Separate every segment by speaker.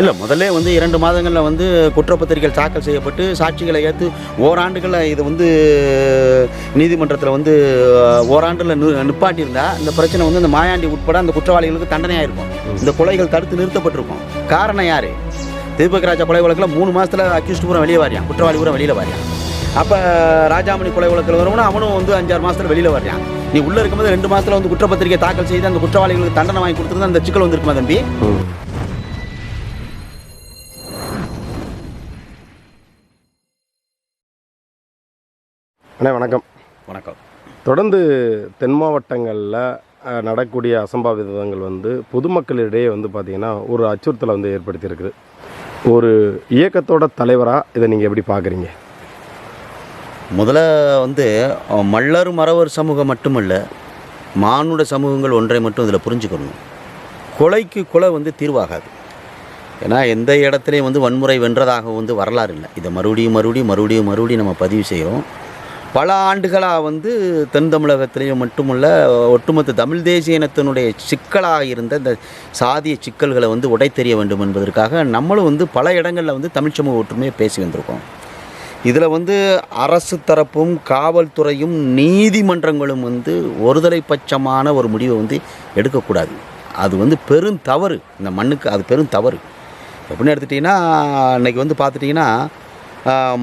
Speaker 1: இல்லை முதல்ல வந்து இரண்டு மாதங்களில் வந்து குற்றப்பத்திரிகைகள் தாக்கல் செய்யப்பட்டு சாட்சிகளை ஏற்று ஓராண்டுகளில் இது வந்து நீதிமன்றத்தில் வந்து ஓராண்டில் நி நிப்பாட்டியிருந்தா இந்த பிரச்சனை வந்து இந்த மாயாண்டி உட்பட அந்த குற்றவாளிகளுக்கு தண்டனையாக இருக்கும். இந்த கொலைகள் தடுத்து நிறுத்தப்பட்டிருக்கும். காரணம் யார்? தீபக் ராஜா கொலை வழக்கில் மூணு மாதத்தில் அக்யூஸ்ட் பூரா வெளியே வரையான். குற்றவாளி பூரா வெளியில் வரையான். அப்போ ராஜாமணி கொலை வழக்கில் வரும்னா அவனும் வந்து அஞ்சாறு மாதத்தில் வெளியில் வர்றான் நீ உள்ளே இருக்கும்போது ரெண்டு மாதத்தில் வந்து குற்றப்பத்திரிகை தாக்கல் செய்து அந்த குற்றவாளிகளுக்கு தண்டனை வாங்கி கொடுத்துருந்தா அந்த சிக்கல் வந்துருக்குமா தம்பி?
Speaker 2: அண்ணே வணக்கம்.
Speaker 1: வணக்கம்.
Speaker 2: தொடர்ந்து தென் மாவட்டங்களில் அஹ், நடக்கக்கூடிய அசம்பாவிதங்கள் வந்து பொதுமக்களிடையே வந்து பார்த்திங்கன்னா ஒரு அச்சுறுத்தலை வந்து ஏற்படுத்தியிருக்குது ஒரு இயக்கத்தோட தலைவராக இதை நீங்கள் எப்படி பார்க்குறீங்க
Speaker 1: முதல்ல வந்து மல்லர் மறவர் சமூகம் மட்டுமல்ல மானுட சமூகங்கள் ஒன்றை மட்டும் இதில் புரிஞ்சுக்கணும். கொலைக்கு கொலை வந்து தீர்வாகாது. ஏன்னா எந்த இடத்துலையும் வந்து வன்முறை வென்றதாக வந்து வரலாறு இல்லை. இதை மறுபடியும் மறுபடியும் மறுபடியும் மறுபடியும் நம்ம பதிவு செய்கிறோம். பல ஆண்டுகளாக வந்து தென் தமிழகத்திலேயும் மட்டுமல்ல ஒட்டுமொத்த தமிழ் தேசிய இனத்தினுடைய சிக்கலாக இருந்த இந்த சாதிய சிக்கல்களை வந்து உடை தெரிய வேண்டும் என்பதற்காக நம்மளும் வந்து பல இடங்களில் வந்து தமிழ் சமூக ஒற்றுமையை பேசி வந்திருக்கோம். இதில் வந்து அரசு தரப்பும் காவல்துறையும் நீதிமன்றங்களும் வந்து ஒருதலை பட்சமான ஒரு முடிவை வந்து எடுக்கக்கூடாது. அது வந்து பெரும் தவறு. இந்த மண்ணுக்கு அது பெரும் தவறு. எப்படின்னு எடுத்துட்டிங்கன்னா இன்றைக்கி வந்து பார்த்துட்டிங்கன்னா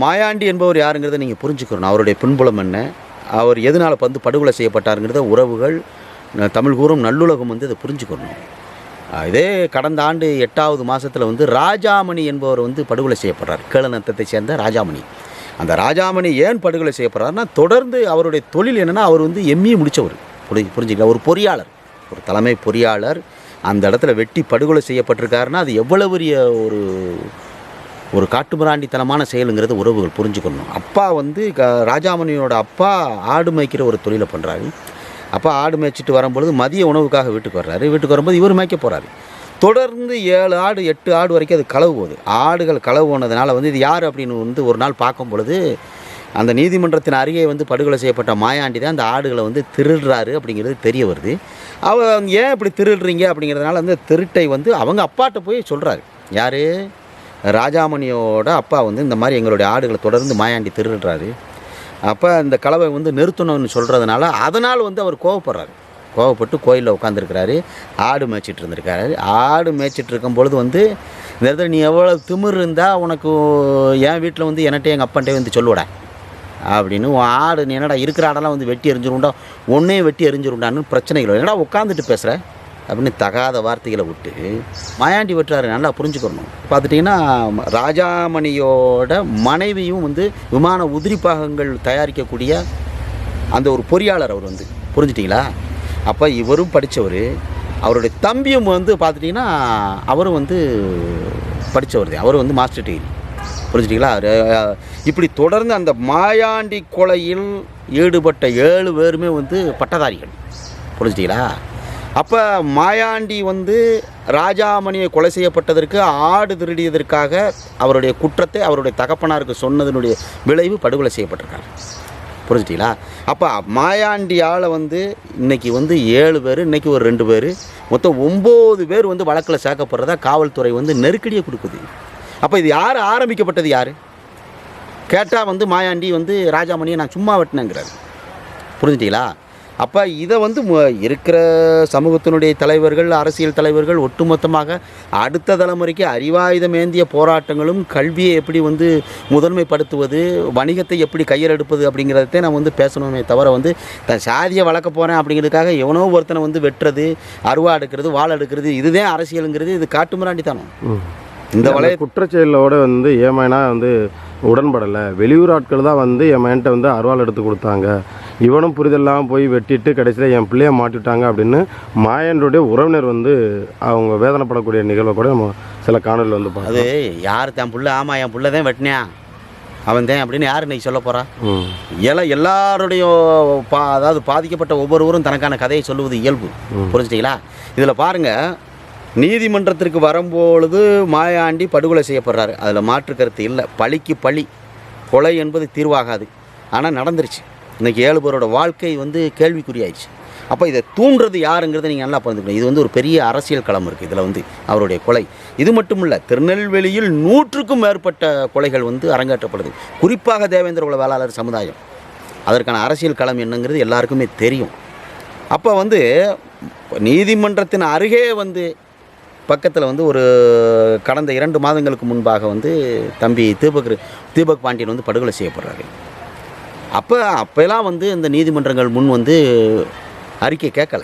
Speaker 1: மாயாண்டி என்பவர் யாருங்கிறத நீங்கள் புரிஞ்சுக்கணும். அவருடைய பின்புலம் என்ன? அவர் எதனால் வந்து படுகொலை செய்யப்பட்டாருங்கிறத உறவுகள் தமிழ் கூறும் நல்லுலகம் வந்து அதை புரிஞ்சுக்கணும். இதே கடந்த ஆண்டு எட்டாவது மாதத்தில் வந்து ராஜாமணி என்பவர் வந்து படுகொலை செய்யப்படுறார். கேளநத்தத்தை சேர்ந்த ராஜாமணி. அந்த ராஜாமணி ஏன் படுகொலை செய்யப்படுறாருன்னா தொடர்ந்து அவருடைய தொழில் என்னென்னா அவர் வந்து எம்இ முடித்தவர் புரி புரிஞ்சுக்கலாம் ஒரு பொறியாளர். ஒரு தலைமை பொறியாளர். அந்த இடத்துல வெட்டி படுகொலை செய்யப்பட்டிருக்காருன்னா அது எவ்வளவு பெரிய ஒரு ஒரு காட்டுமிராண்டித்தனமான செயலுங்கிறது உறவுகள் புரிஞ்சுக்கணும். அப்பா வந்து க ராஜாமணியோட அப்பா ஆடு மேய்க்கிற ஒரு தொழிலை பண்ணுறாரு அப்பா ஆடு மேய்ச்சிட்டு வரும்பொழுது மதிய உணவுக்காக வீட்டுக்கு வர்றாரு. வீட்டுக்கு வரும்போது இவர் மேய்க்க போகிறாரு தொடர்ந்து ஏழு ஆடு எட்டு ஆடு வரைக்கும் அது களவு போகுது. ஆடுகள் களவு போனதுனால வந்து இது யார் அப்படின்னு வந்து ஒரு நாள் பார்க்கும் பொழுது அந்த நீதிமன்றத்தின் அருகே வந்து படுகொலை செய்யப்பட்ட மாயாண்டி தான் அந்த ஆடுகளை வந்து திருடுறாரு அப்படிங்கிறது தெரிய வருது. அவ ஏன் இப்படி திருடுறீங்க அப்படிங்கிறதுனால அந்த திருட்டை வந்து அவங்க அப்பாட்ட போய் சொல்கிறாரு யார்? ராஜாமணியோட அப்பா வந்து இந்த மாதிரி எங்களுடைய ஆடுகளை தொடர்ந்து மாயாண்டி திருடுறாரு. அப்போ இந்த கலவை வந்து நிறுத்தணும்னு சொல்கிறதுனால அதனால் வந்து அவர் கோவப்படுறாரு. கோவப்பட்டு கோயிலில் உட்காந்துருக்கிறாரு ஆடு மேய்ச்சிட்டு இருந்திருக்காரு. ஆடு மேய்ச்சிட்டு இருக்கும் பொழுது வந்து இந்த இடத்துல நீ எவ்வளோ திமிர் இருந்தால் உனக்கு என் வீட்டில் வந்து என்கிட்ட எங்கள் அப்பன்ட்டே வந்து சொல்லுவடா அப்படின்னு உன் ஆடு நீ என்னடா இருக்கிற ஆடெல்லாம் வந்து வெட்டி எரிஞ்சிருண்டா ஒன்றையும் வெட்டி எரிஞ்சிருண்டான்னு பிரச்சனைகள். என்னடா உட்காந்துட்டு பேசுகிற அப்படின்னு தகாத வார்த்தைகளை விட்டு மாயாண்டி வெட்டுறாரு. நல்லா புரிஞ்சுக்கணும். பார்த்துட்டிங்கன்னா ராஜாமணியோட மனைவியும் வந்து விமான உதிரி பாகங்கள் தயாரிக்கக்கூடிய அந்த ஒரு பொறியாளர் அவர் வந்து. புரிஞ்சிட்டிங்களா? அப்போ இவரும் படித்தவர் அவருடைய தம்பியும் வந்து பார்த்துட்டிங்கன்னா அவரும் வந்து படித்தவர் தான். அவர் வந்து மாஸ்டர் டிகிரி. புரிஞ்சுட்டிங்களா? இப்படி தொடர்ந்து அந்த மாயாண்டி கொலையில் ஈடுபட்ட ஏழு பேருமே வந்து பட்டதாரிகள். புரிஞ்சுட்டிங்களா? அப்போ மாயாண்டி வந்து ராஜாமணியை கொலை செய்யப்பட்டதற்கு ஆடு திருடியதற்காக அவருடைய குற்றத்தை அவருடைய தகப்பனாருக்கு சொன்னதனுடைய விளைவு படுகொலை செய்யப்பட்டிருக்காரு. புரிஞ்சுட்டீங்களா? அப்போ மாயாண்டியால் வந்து இன்னைக்கு வந்து ஏழு பேர் இன்றைக்கி ஒரு ரெண்டு பேர் மொத்தம் ஒம்பது பேர் வந்து வழக்கில் சேர்க்கப்படுறதா காவல்துறை வந்து நெருக்கடியை கொடுக்குது. அப்போ இது யார்? ஆரம்பிக்கப்பட்டது யார்? கேட்டால் வந்து மாயாண்டி வந்து ராஜாமணியை நான் சும்மா வெட்டினேங்கிறாரு. புரிஞ்சுட்டீங்களா? அப்போ இதை வந்து இருக்கிற சமூகத்தினுடைய தலைவர்கள் அரசியல் தலைவர்கள் ஒட்டுமொத்தமாக அடுத்த தலைமுறைக்கு அறிவாயுதம் ஏந்திய போராட்டங்களும் கல்வியை எப்படி வந்து முதன்மைப்படுத்துவது வணிகத்தை எப்படி கையில் எடுப்பது அப்படிங்கிறதே நான் வந்து பேசணுமே தவிர வந்து தன் சாதியை வளர்க்க போகிறேன் அப்படிங்கிறதுக்காக எவனோ ஒருத்தனை வந்து வெட்டுறது அருவா எடுக்கிறது வாள் எடுக்கிறது இதுதான் அரசியலுங்கிறது இது காட்டுமிராண்டித்தனம் இந்த வளைய
Speaker 2: குற்றச்செயலோட வந்து ஏமாயினா வந்து உடன்படலை. வெளியூர் ஆட்கள் தான் வந்து என் மகன்கிட்ட வந்து அருவாள் எடுத்து கொடுத்தாங்க. இவனும் புரிதெல்லாம் போய் வெட்டிட்டு கடைசியில் என் பிள்ளைய மாட்டிட்டாங்க அப்படின்னு மாயனுடைய உறவினர் வந்து அவங்க வேதனைப்படக்கூடிய நிகழ்வை கூட நம்ம சில காணொலியில் வந்து
Speaker 1: அது
Speaker 2: பார்த்தோம்
Speaker 1: யார் தன் புள்ள? ஆமாம் என் புள்ள தான் வெட்டினேன் அவன் தான் அப்படின்னு யார் இன்னைக்கு சொல்ல போகிறா எல்லாம் எல்லாருடைய பா அதாவது பாதிக்கப்பட்ட ஒவ்வொருவரும் தனக்கான கதையை சொல்லுவது இயல்பு. புரிஞ்சுட்டீங்களா? இதில் பாருங்கள் நீதிமன்றத்திற்கு வரும்பொழுது மாயாண்டி படுகொலை செய்யப்படுறாரு. அதில் மாற்று கருத்து இல்லை. பழிக்கு பழி. கொலை என்பது தீர்வாகாது. ஆனால் நடந்துருச்சு. இன்றைக்கி ஏழு பேரோட வாழ்க்கை வந்து கேள்விக்குறியாயிடுச்சு. அப்போ இதை தூண்டுறது யாருங்கிறத நீங்கள் நல்லா புரிஞ்சுக்கணும். இது வந்து ஒரு பெரிய அரசியல் களம் இருக்குது இதில் வந்து அவருடைய கொலை. இது மட்டும் இல்லை திருநெல்வேலியில் நூற்றுக்கும் மேற்பட்ட கொலைகள் வந்து அரங்கேற்றப்படுது. குறிப்பாக தேவேந்திர உள்ள வேளாளர் சமுதாயம். அதற்கான அரசியல் களம் என்னங்கிறது எல்லாருக்குமே தெரியும். அப்போ வந்து நீதிமன்றத்தின் அருகே வந்து பக்கத்தில் வந்து ஒரு கடந்த இரண்டு மாதங்களுக்கு முன்பாக வந்து தம்பி தீபக் தீபக் பாண்டியன் வந்து படுகொலை செய்யப்படுறாரு. அப்போ அப்போலாம் வந்து இந்த நீதிமன்றங்கள் முன் வந்து அறிக்கை கேட்கல.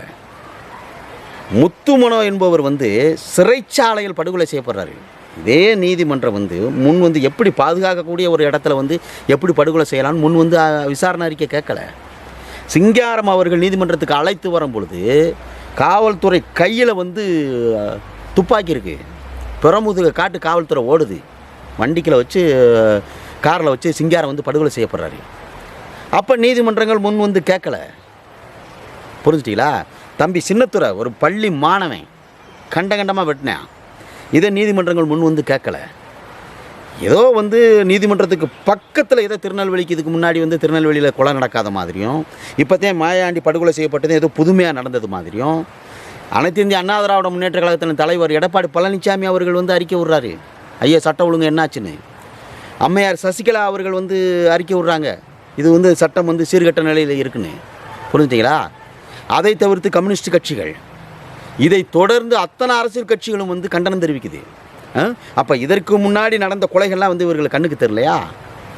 Speaker 1: முத்துமனோ என்பவர் வந்து சிறைச்சாலையில் படுகொலை செய்யப்படுறாரு. இதே நீதிமன்றம் வந்து முன் வந்து எப்படி பாதுகாக்கக்கூடிய ஒரு இடத்துல வந்து எப்படி படுகொலை செய்யலாம்னு முன் வந்து விசாரணை அறிக்கை கேட்கல. சிங்காரம் அவர்கள் நீதிமன்றத்துக்கு அழைத்து வரும் பொழுது காவல்துறை கையில் வந்து துப்பாக்கி இருக்கு. பிறமுதுக காட்டு காவல்துறை ஓடுது. வண்டிக்கில் வச்சு காரில் வச்சு சிங்காரம் வந்து படுகொலை செய்யப்படுறாரு. அப்போ நீதிமன்றங்கள் முன் வந்து கேட்கல. புரிஞ்சுட்டீங்களா? தம்பி சின்னத்துறை ஒரு பள்ளி மாணவன் கண்ட கண்டமாக வெட்டினேன். இதை நீதிமன்றங்கள் முன் வந்து கேட்கல. ஏதோ வந்து நீதிமன்றத்துக்கு பக்கத்தில் ஏதோ திருநெல்வேலிக்கு இதுக்கு முன்னாடி வந்து திருநெல்வேலியில் கொலை நடக்காத மாதிரியும் இப்போத்தையும் மாயாண்டி படுகொலை செய்யப்பட்டது ஏதோ புதுமையாக நடந்தது மாதிரியும் அனைத்து இந்திய அண்ணா திராவிட முன்னேற்ற கழகத்தின் தலைவர் எடப்பாடி பழனிசாமி அவர்கள் வந்து அறிக்கை விடுறாரு. ஐயா சட்டம் ஒழுங்கு என்னாச்சுன்னு. அம்மையார் சசிகலா அவர்கள் வந்து அறிக்கை விடுறாங்க. இது வந்து சட்டம் வந்து சீர்கட்ட நிலையில் இருக்குன்னு. புரிஞ்சுட்டீங்களா? அதை தவிர்த்து கம்யூனிஸ்ட் கட்சிகள் இதை தொடர்ந்து அத்தனை அரசியல் கட்சிகளும் வந்து கண்டனம் தெரிவிக்குது. அப்போ இதற்கு முன்னாடி நடந்த கொலைகள்லாம் வந்து இவர்கள் கண்ணுக்கு தெரியலையா?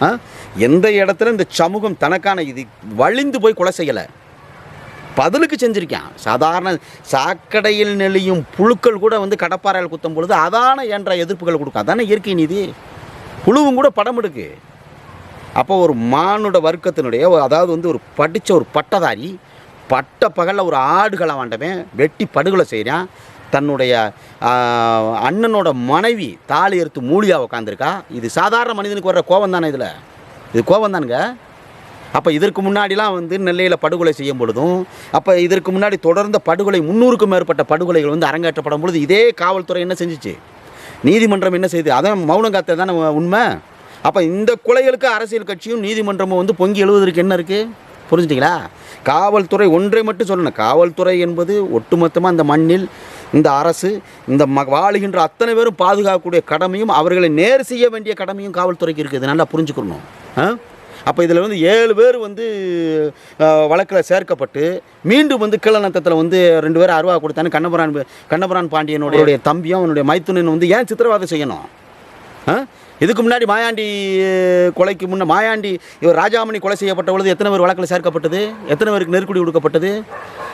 Speaker 1: ஆ? எந்த இடத்துல இந்த சமூகம் தனக்கான இது வழிந்து போய் கொலை செய்யலை? பதிலுக்கு செஞ்சுருக்கான். சாதாரண சாக்கடையில் நெளியும் புழுக்கள் கூட வந்து கடப்பாறையில் குத்தும் பொழுது அதான என்ற எதிர்ப்புகள் கொடுக்கும். அதானே இயற்கை நீதி? புழுவும் கூட படம் எடுக்கு. அப்போ ஒரு மானுட வர்க்கத்தினுடைய அதாவது வந்து ஒரு படித்த ஒரு பட்டதாரி பட்ட பகலில் ஒரு ஆடுகளை வாண்டவன் வெட்டி படுகொலை செய்கிறான் தன்னுடைய அண்ணனோட மனைவி தாலி எடுத்து மூலியாக உட்காந்துருக்கா இது சாதாரண மனிதனுக்கு வர்ற கோபம் தானே இதில்? இது கோபம் தானுங்க. அப்போ இதற்கு முன்னாடிலாம் வந்து நெல்லையில் படுகொலை செய்யும் பொழுதும் அப்போ இதற்கு முன்னாடி தொடர்ந்த படுகொலை முந்நூறுக்கும் மேற்பட்ட படுகொலைகள் வந்து அரங்கேற்றப்படும் பொழுது இதே காவல்துறை என்ன செஞ்சுச்சு? நீதிமன்றம் என்ன செய்யுது அதான் மௌனம் காத்த தானே உண்மை? அப்போ இந்த கொலைகளுக்கு அரசியல் கட்சியும் நீதிமன்றமும் வந்து பொங்கி எழுவதற்கு என்ன இருக்குது புரிஞ்சுட்டிங்களா? காவல்துறை ஒன்றை மட்டும் சொல்லணும். காவல்துறை என்பது ஒட்டுமொத்தமாக இந்த மண்ணில் இந்த அரசு இந்த ம வாழுகின்ற அத்தனை பேரும் பாதுகாக்கக்கூடிய கடமையும் அவர்களை நேர் செய்ய வேண்டிய கடமையும் காவல்துறைக்கு இருக்குது நல்லா புரிஞ்சுக்கணும். ஆ? அப்போ இதில் வந்து ஏழு பேர் வந்து வழக்கில் சேர்க்கப்பட்டு மீண்டும் வந்து கீழநத்தத்தில் வந்து ரெண்டு பேரும் அருவா கொடுத்தானு கண்ணபுரான் கண்ணபுரான் பாண்டியனுடைய தம்பியும் அவனுடைய மைத்துனன் வந்து ஏன் சித்திரவதை செய்யணும்? ஆ? இதுக்கு முன்னாடி மாயாண்டி கொலைக்கு முன்னே மாயாண்டி இவர் ராஜாமணி கொலை செய்யப்பட்ட பொழுது எத்தனை பேர் வழக்கில் சேர்க்கப்பட்டது? எத்தனை பேருக்கு நெருக்கடி கொடுக்கப்பட்டது?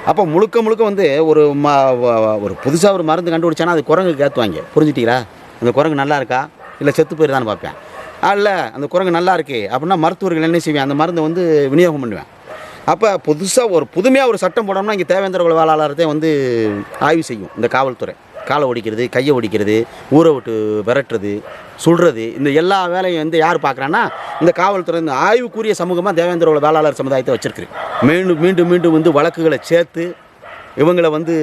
Speaker 1: அப்போ முழுக்க முழுக்க வந்து ஒரு ம ஒரு புதுசாக ஒரு மருந்து கண்டுபிடிச்சானா அது குரங்கு கேத்துவாங்க புரிஞ்சுட்டீங்களா? அந்த குரங்கு நல்லா இருக்கா? இல்லை செத்து போயிருதான்னு பார்ப்பேன். இல்லை அந்த குரங்கு நல்லா இருக்கு அப்படின்னா மருத்துவர்கள் என்ன செய்வேன்? அந்த மருந்தை வந்து விநியோகம் பண்ணுவேன். அப்போ புதுசாக ஒரு புதுமையாக ஒரு சட்டம் போடணும்னா இங்கே தேவேந்திர குல வேளாளரத்தை வந்து ஆய்வு செய்யும் இந்த காவல்துறை. காலை ஒடிக்கிறது கையை ஒடிக்கிறது ஊரை விட்டு விரட்டுறது சுடுறது இந்த எல்லா வேலையும் வந்து யார் பார்க்குறான்னா இந்த காவல்துறை இந்த ஆய்வுக்குரிய சமூகமாக தேவேந்திர வேளாளர் சமுதாயத்தை வச்சுருக்கு மீண்டும் மீண்டும் மீண்டும் வந்து வழக்குகளை சேர்த்து இவங்களை வந்து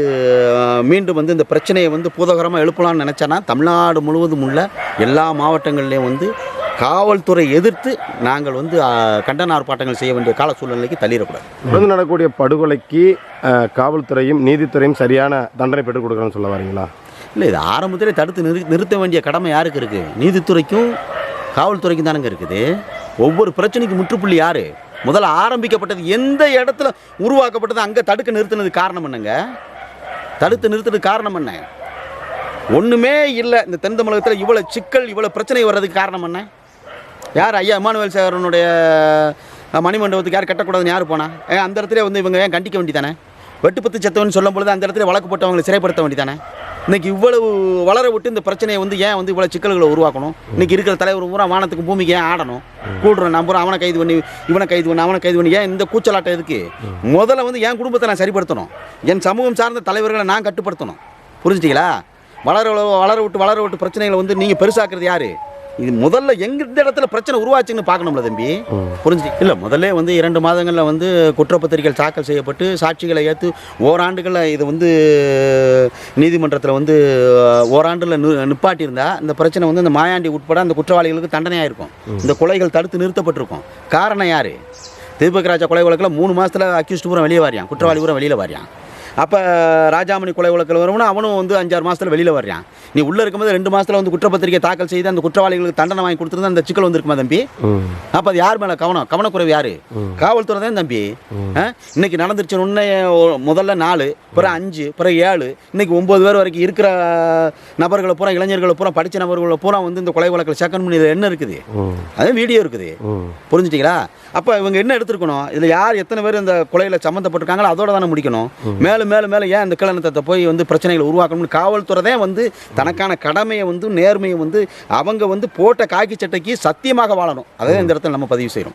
Speaker 1: மீண்டும் வந்து இந்த பிரச்சனையை வந்து பூதகரமாக எழுப்பலாம்னு நினச்சேன்னா தமிழ்நாடு முழுவதும் உள்ள எல்லா மாவட்டங்கள்லேயும் வந்து காவல்துறை எதிர்த்து நாங்கள் வந்து கண்டன ஆர்ப்பாட்டங்கள் செய்ய வேண்டிய கால சூழ்நிலைக்கு தள்ளிடக்கூடாது.
Speaker 2: தொடர்ந்து நடக்கக்கூடிய படுகொலைக்கு காவல்துறையும் நீதித்துறையும் சரியான தண்டனை பெற்றுக் கொடுக்குறேன்னு சொல்ல வரீங்களா?
Speaker 1: இல்லை இது ஆரம்பத்திலே தடுத்து நிறு நிறுத்த வேண்டிய கடமை யாருக்கு இருக்குது நீதித்துறைக்கும் காவல்துறைக்கும் தானங்க இருக்குது. ஒவ்வொரு பிரச்சனைக்கு முற்றுப்புள்ளி யார்? முதல்ல ஆரம்பிக்கப்பட்டது எந்த இடத்துல உருவாக்கப்பட்டது அங்கே தடுக்க நிறுத்தினது காரணம் என்னங்க? தடுத்து நிறுத்தினது காரணம் என்ன? ஒன்றுமே இல்லை இந்த தென் தமிழகத்தில் இவ்வளோ சிக்கல் இவ்வளோ பிரச்சனை வர்றதுக்கு காரணம் என்ன? யார் ஐயா இமானுவேல் சேகரனுடைய மணிமண்டபத்துக்கு யார் கட்டக்கூடாதுன்னு யார் போனா? ஏன் அந்த இடத்துல வந்து இவங்க ஏன் கண்டிக்க வேண்டிதானே? வெட்டுப்பத்து செத்தவன் சொல்லும் பொழுது அந்த இடத்துல வழக்கு போட்டவங்களை சிறைப்படுத்த வேண்டிதானே? இன்னைக்கு இவ்வளவு வளர விட்டு இந்த பிரச்சனையை வந்து ஏன் வந்து இவ்வளோ சிக்கல்களை உருவாக்கணும்? இன்னைக்கு இருக்கிற தலைவர் பூரா வானத்துக்கு பூமிக்கு ஏன் ஆடணும்? கூடுறோம் நான் பூரா அவனை கைது பண்ணி இவனை கைது பண்ணி அவனை கைது பண்ணி ஏன் இந்த கூச்சலாட்டம் எதுக்கு? முதல்ல வந்து என் குடும்பத்தை நான் சரிப்படுத்தணும். என் சமூகம் சார்ந்த தலைவர்களை நான் கட்டுப்படுத்தணும். புரிஞ்சுட்டீங்களா? வளர வளர விட்டு வளர விட்டு பிரச்சனைகளை வந்து நீங்கள் பெருசாக்குறது யாரு? இது முதல்ல எங்க இந்த இடத்துல பிரச்சனை உருவாச்சுன்னு பார்க்கணும்ல தம்பி. புரிஞ்சு இல்லை முதல்ல வந்து இரண்டு மாதங்களில் வந்து குற்றப்பத்திரிகைகள் தாக்கல் செய்யப்பட்டு சாட்சிகளை ஏற்று ஓராண்டுகளில் இது வந்து நீதிமன்றத்தில் வந்து ஓராண்டில் நி நிப்பாட்டியிருந்தா இந்த பிரச்சனை வந்து இந்த மாயாண்டி உட்பட அந்த குற்றவாளிகளுக்கு தண்டனையாக இருக்கும் இந்த கொலைகள் தடுத்து நிறுத்தப்பட்டிருக்கும். காரணம் யார்? தீபக் ராஜா கொலை வழக்கில் மூணு மாதத்தில் அக்யூஸ்ட் பூரா வெளியே வரையான் குற்றவாளி பூரா வெளியில் வரையான் அப்போ ராஜாமணி கொலை வழக்கில் வரவனா அவனும் வந்து அஞ்சாறு மாதத்தில் வெளியில் வர்றான். நீ உள்ளே இருக்கும்போது ரெண்டு மாதத்தில் வந்து குற்றப்பத்திரிக்கை தாக்கல் செய்து அந்த குற்றவாளிகளுக்கு தண்டனை வாங்கி கொடுத்துருந்தா அந்த சிக்கல் வந்திருக்குமா தம்பி? அப்போ அது யார் மேலே கவனம்? கவனக்குறைவு யார்? காவல்துறை தான் தம்பி? இன்னைக்கு நடந்துருச்சு உடனே ஒ- முதல்ல நாலு பிறகு அஞ்சு பிறகு ஏழு இன்னைக்கு ஒம்பது பேர் வரைக்கும் இருக்கிற நபர்களை பூரா இளைஞர்களை பூரா படித்த நபர்களை பூரா வந்து இந்த கொலை வழக்கில் சேர்க்கணும் இதில் என்ன இருக்குது? அது வீடியோ இருக்குது. புரிஞ்சுட்டீங்களா? அப்போ இவங்க என்ன எடுத்துருக்கணும்? இதில் யார் எத்தனை பேர் இந்த கொலையில் சம்மந்தப்பட்டிருக்காங்களோ அதோட தானே முடிக்கணும். மேலும் மேலும் மேலும் ஏன் இந்த கிளநத்தத்தை போய் வந்து பிரச்சனைகளை உருவாக்கணும்னு காவல்துறை தான் வந்து தனக்கான கடமையை வந்து நேர்மையை வந்து அவங்க வந்து போட்ட காக்கி சட்டைக்கு சத்தியமாக வாழணும். அதான் இந்த இடத்துல நம்ம பதிவு செய்கிறோம்